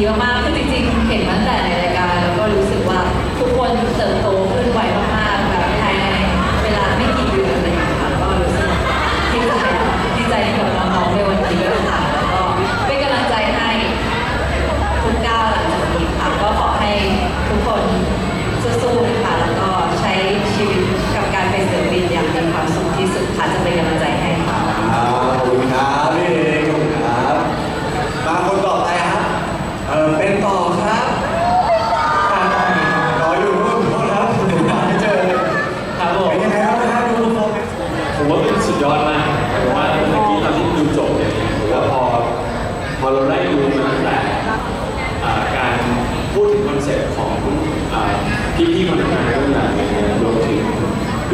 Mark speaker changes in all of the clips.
Speaker 1: 有吗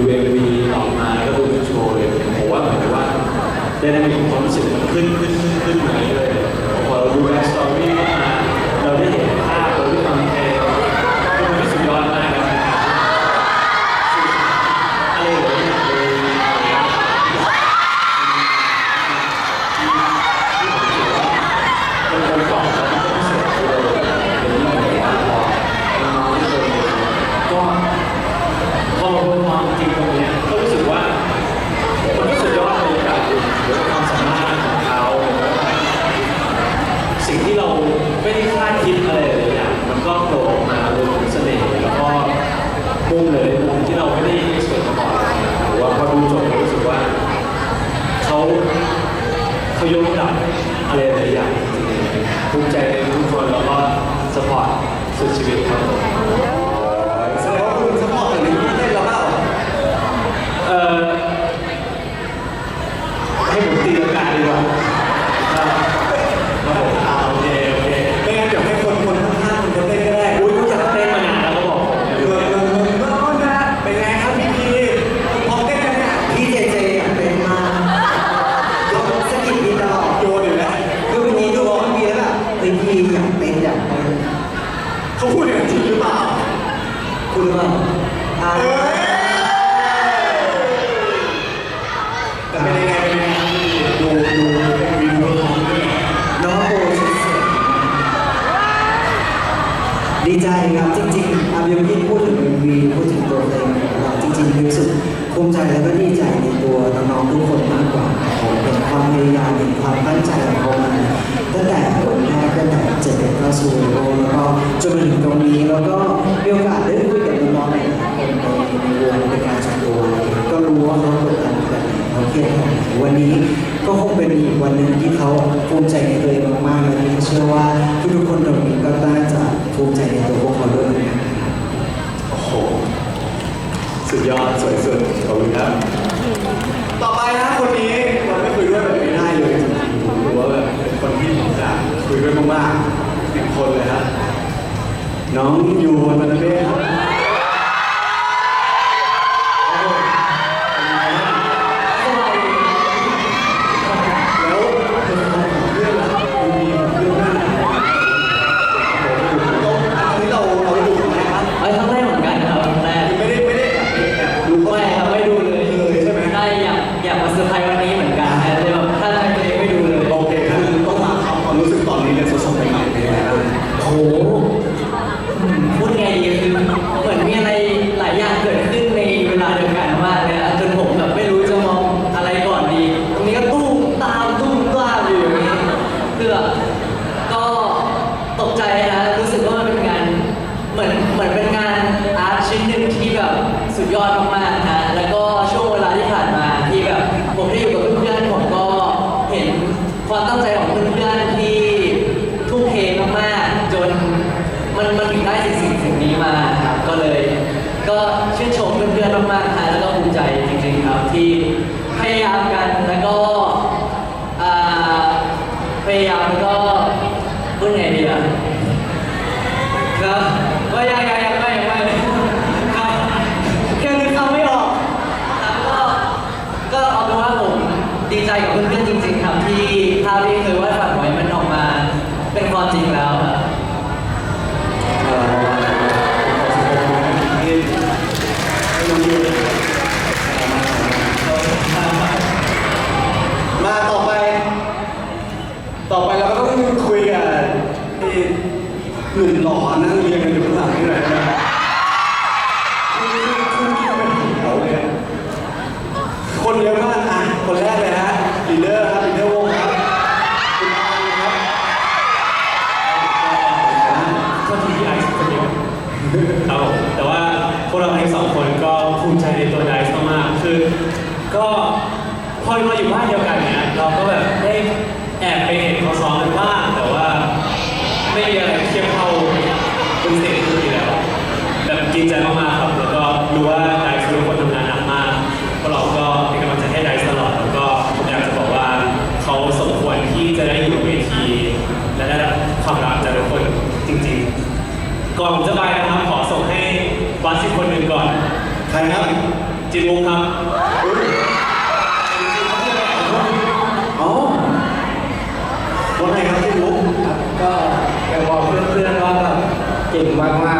Speaker 1: ดูเอ็มวีออกมาแล้วก็ดูโชว์เลยผมว่าเหมือนกับว่า ได้ได้มีความรู้สึกมันขึ้นขึ้นขึ้นขึ้นมาเรื่อยๆพอเราดูแบ็กสตอรี่มาเราได้เห็นภาพเราได้ฟังเพลงมันสุดยอดมากครับอะไรหลายอย่างเลยมันกลมกล่อมแล้วมันก็พิเศษด้วยเป็นเรื่องของการพอน้องๆทุกคนก็พอมาพูดความจริงตรงเนี้ยก็รู้สึกว่า มันก็สุดยอดเลยกับความสามารถของเขา สิ่งที่เราไม่ได้คาดคิดอะไรหลายอย่างมันก็โผล่ออกมาเลยถึงเสน่ห์แล้วก็มุมเลยมุมที่เราไม่ได้เอ็กซ์เพรสมาก่อนหรือว่าพอดูจบเรารู้สึกว่าเขาเขายกระดับอะไรหลายอย่างจริงๆภูมิใจในทุกคนแล้วก็สปอร์ต สุดชีวิตครับผม
Speaker 2: แสดงว่าคุณสปอร์ตอย่างนี้ไม่ได้แล้วเปล่า
Speaker 1: เอ่อให้ผมตีลังกาดีกว่าครับครับผมอ่าโอเคโอเค
Speaker 2: ไม่งั้นเดี๋ยวให้คนคนข้างๆคุณเขาเต้นก็ได้
Speaker 1: อุ้ยกูอยากเต้นมานานแล้วก็บอกผมเนี่ย
Speaker 2: เออเออเออเออนะเป็นไงครับพี่พีพร้อมเต้นกันเนี่ย
Speaker 3: พี่เจเจอยากเป็นมากเขาสะกิดพี่ตลอด
Speaker 2: โยนอยู่แล้ว
Speaker 3: คือวันนี้ดูวันนี้แล้วแบบเฮ้ยพี่อยากเป็นอยากเป็น
Speaker 2: เขาพูดอย่างนั้นจริงหรือเปล่า
Speaker 3: คุณว่าอ่า
Speaker 2: แต่เป็นยังไงเป็นยังไงดูดูรีวิวน้
Speaker 3: องโอสุดๆดีใจครับจริงๆอาเบิวกี้พูดถึงเอ็มวีพูดถึงตัวเองเราจริงๆรู้สึกภูมิใจแล้วก็ดีใจในตัวน้องๆทุกคนมากกว่าผมเห็นความพยายามเห็นความตั้งใจของเขามาตั้งแต่ผลแรกตั้งแต่เจ็ดเป็นเข้าสู่โลกแล้วก็จนมาถึงตรงนี้แล้วก็มีโอกาสได้ วันนี้ก็คงเป็นอีกวันหนึ่งที่เขาภูมิใจในตัวเองมากๆและที่เชื่อว่าทุกๆคนตรงนี้ก็น่าจะภูมิใจในตัวพวกเขาด้วยนะ
Speaker 1: โอ้โหสุดยอดสวยสุดขอบคุณครับ
Speaker 2: ต่อไปนะคนนี้เราไม่คุยด้วยแบบนี้ได้เลยจริงๆผมรู้ว่าแบบเป็นคนที่ผมอยากคุยด้วยมากๆหนึ่งคนเลยครับน้องยูวันบันเบ้ครับแล้วคนของเรื่องล่ะมีเรื่องหน้าเราอันนี้เราเราได้ดูครั้งแรกปะ
Speaker 4: เอ้ยครั้งแรกเหมือนกันครับครั้งแรก
Speaker 2: ไม่ได้ไม่ได้แบบแอบดูเขา
Speaker 4: ไม่ครับไม่ดูเลย
Speaker 2: เลยใช่ไหม
Speaker 4: ได้อยากอยากมาเซอร์ไพรส์วันนี้เหมือนกันแต่เลยแบบถ้าทำตัวเองไม่ดูเลย
Speaker 2: โอเคคือต้องมาทำความรู้สึกตอนนี้เลยสดๆใหม่ๆเป็นยังไงบ้าง
Speaker 4: โอ้โหอืมพูดไงดีคือเหมือนมีอะไรหลายอย่างเกิดขึ้นในเวลาเดียวกันมากเลยอะจนผมแบบไม่รู้จะมองอะไรก่อนดี ตรงนี้ก็ตุ้มตามตุ้มตามอยู่อย่างนี้คือแบบก็ตกใจนะรู้สึกว่ามันเป็นงานเหมือนเหมือนเป็นงานอาร์ตชิ้นหนึ่งที่แบบสุดย อดมากๆนะแล้วก็ช่วงเวลาที่ผ่านมาที่แบบผมได้อยู่กับเพื่อนๆผมก็เห็นความตั้งใจของเพื่อนๆที่ทุ่มเทมากๆจนมันมันถึงได้สิ่งสิ่งสิ่งนี้มาครับก็เลย ก็ชื่นชมเพื่อนๆมากๆครับแล้วก็ภูมิใจจริงๆครับที่พยายามกันแล้วก็อ่าพยายามแล้วก็พูดไงดีล่ะครับว่ายังยังยังไม่ยังไม่ครับแค่นึกคำไม่ออกครับก็ก็เอาเป็นว่าผมดี ใจกับเพื่อนๆจริงๆครับที่ภาพที่เคยวาดฝันไว้มันออกมา เป็นความจริงแล้วครับ
Speaker 2: เอ่อให้ให้น้องยูมาต่อไป ต่อไปเราก็ต้องคุยกับไอ้หนุ่มหล่อนั่งเรียงกันอยู่ข้างหลังนี่หน่อยนะ เรา
Speaker 1: อยู่บ้านเดียวกันเนี่ยเราก็แบบได้แอบไปเห็นเขาซ้อมกันบ้างแต่ว่าไม่มีอะไรเทียบเท่าคุณเสกคืออยู่แล้วแบบดีใจมากๆครับแล้วก็รู้ว่าไดซ์ทุกคนทำงานหนักมากก็เราก็เป็นกำลังใจให้ไดซ์ตลอดแล้ว
Speaker 5: ก็ผม
Speaker 6: อ
Speaker 7: ยากจะบอกว่าเขาสมควรที่จะได้อยู่บนเวที และได้รับความรักจากทุกคนจริงๆ
Speaker 6: ก่อนจะไปนะครับขอส่งให้บั
Speaker 1: สอี
Speaker 6: คนหนึ่งก่อน
Speaker 1: ใครครับจินบุกครับ เกิงมากมาก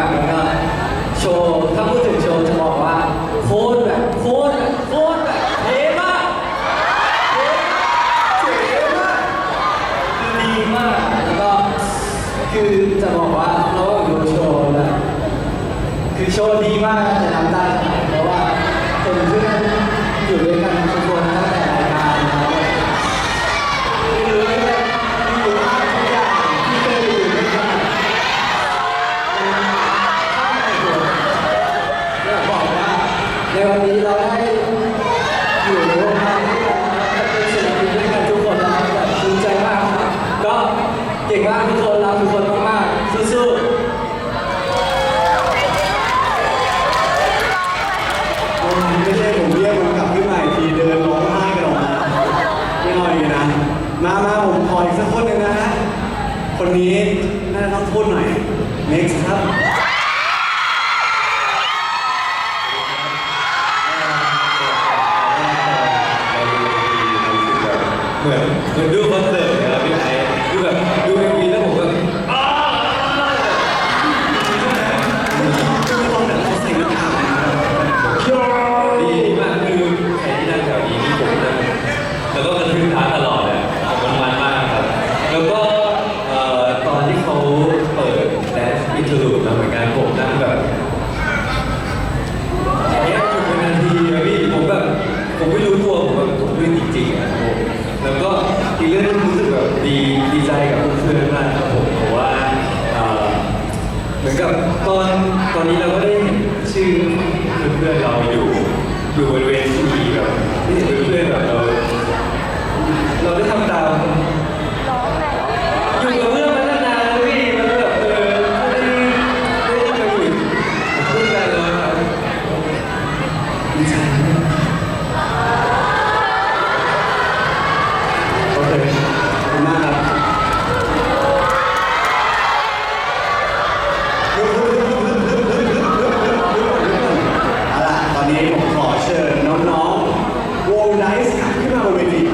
Speaker 1: คนนี้น่าจะต้องโทษหน่อย next ครับ